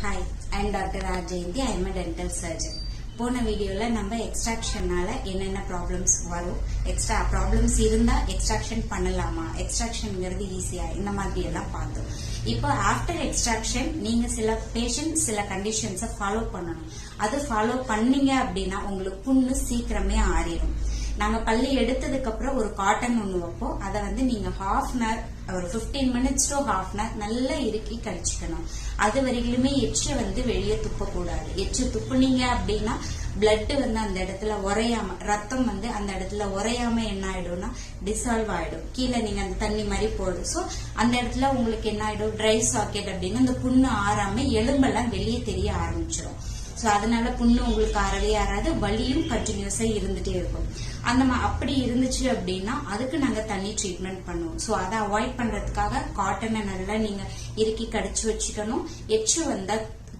Hi I'm doctor R Jayanthi I I'm dental surgeon போன வீடியோவில் நம்ம எக்ஸ்ட்ராக்ஷனால் என்னென்ன ப்ராப்ளம்ஸ் வரும்? எக்ஸ்ட்ரா ப்ராப்ளம்ஸ் இருந்தால் எக்ஸ்ட்ராக்ஷன் பண்ணலாமா? எக்ஸ்ட்ராக்ஷனுங்கிறது ஈஸியாக இந்த மாதிரி எல்லாம் பார்த்தோம். இப்போ ஆஃப்டர் எக்ஸ்ட்ராக்ஷன் நீங்கள் சில பேஷண்ட் சில கண்டிஷன்ஸை ஃபாலோ பண்ணணும். அது ஃபாலோ பண்ணீங்க அப்படின்னா உங்களுக்கு புண்ணு சீக்கிரமே ஆறிடும் நாங்க பள்ளி எடுத்ததுக்கு அப்புறம் ஒரு காட்டன் ஒண்ணு வைப்போம். அதை வந்து நீங்க ஹாஃப் அன் ஹவர் ஒரு 15 minutes to half an hour நல்லா இறுக்கி கழிச்சுக்கணும். அது வரையிலுமே எச்சை வந்து வெளியே துப்பக்கூடாது. எச்சு துப்புனீங்க அப்படின்னா பிளட் வந்து அந்த இடத்துல உறையாம ரத்தம் வந்து அந்த இடத்துல உறையாம என்ன ஆயிடும்னா டிசால்வ் ஆயிடும். கீழே நீங்க அந்த தண்ணி மாதிரி போடும் ஸோ அந்த இடத்துல உங்களுக்கு என்ன ஆயிடும்? ட்ரை சாக்கெட் அப்படின்னு அந்த புண்ணு ஆறாம எலும்பெல்லாம் வெளியே தெரிய ஆரம்பிச்சிடும் ஸோ அதனால புண்ணு உங்களுக்கு அறவே ஆறாது வலியும் கண்டினியூஸா இருந்துட்டே இருக்கும். அந்த அப்படி இருந்துச்சு அப்படின்னா அதுக்கு நாங்க தண்ணி ட்ரீட்மெண்ட் பண்ணுவோம். ஸோ அதை அவாய்ட் பண்றதுக்காக காட்டனை நல்லா நீங்க இறுக்கி கடிச்சு வச்சுக்கணும். எச்சு வந்தா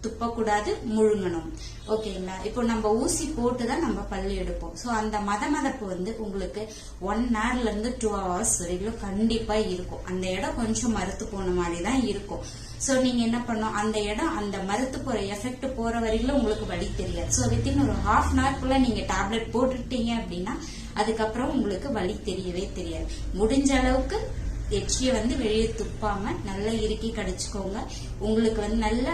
துப்பக்கூடாது முழுங்கணும். ஓகேங்களா? இப்போ நம்ம ஊசி போட்டு தான் நம்ம பல்லு எடுப்போம். ஸோ அந்த மத மதப்பு வந்து உங்களுக்கு ஒன் ஹவர்ல இருந்து டூ ஹவர்ஸ் வரைக்கும் கண்டிப்பா இருக்கும். அந்த இடம் கொஞ்சம் மறுத்து போன மாதிரி தான் இருக்கும். ஸோ நீங்க என்ன பண்ணும் அந்த இடம் அந்த மறுத்து போற எஃபெக்ட் போற வரைக்கும் உங்களுக்கு வழி தெரியாது. ஸோ வித்தின் ஒரு ஹாஃப் அன் ஹவர்க்குள்ள நீங்க டேப்லெட் போட்டுட்டீங்க அப்படின்னா அதுக்கப்புறம் உங்களுக்கு வழி தெரியவே தெரியாது. முடிஞ்ச அளவுக்கு எச்சியை வந்து வெளியே துப்பாம நல்லா இறுக்கி கடிச்சுக்கோங்க. உங்களுக்கு வந்து நல்ல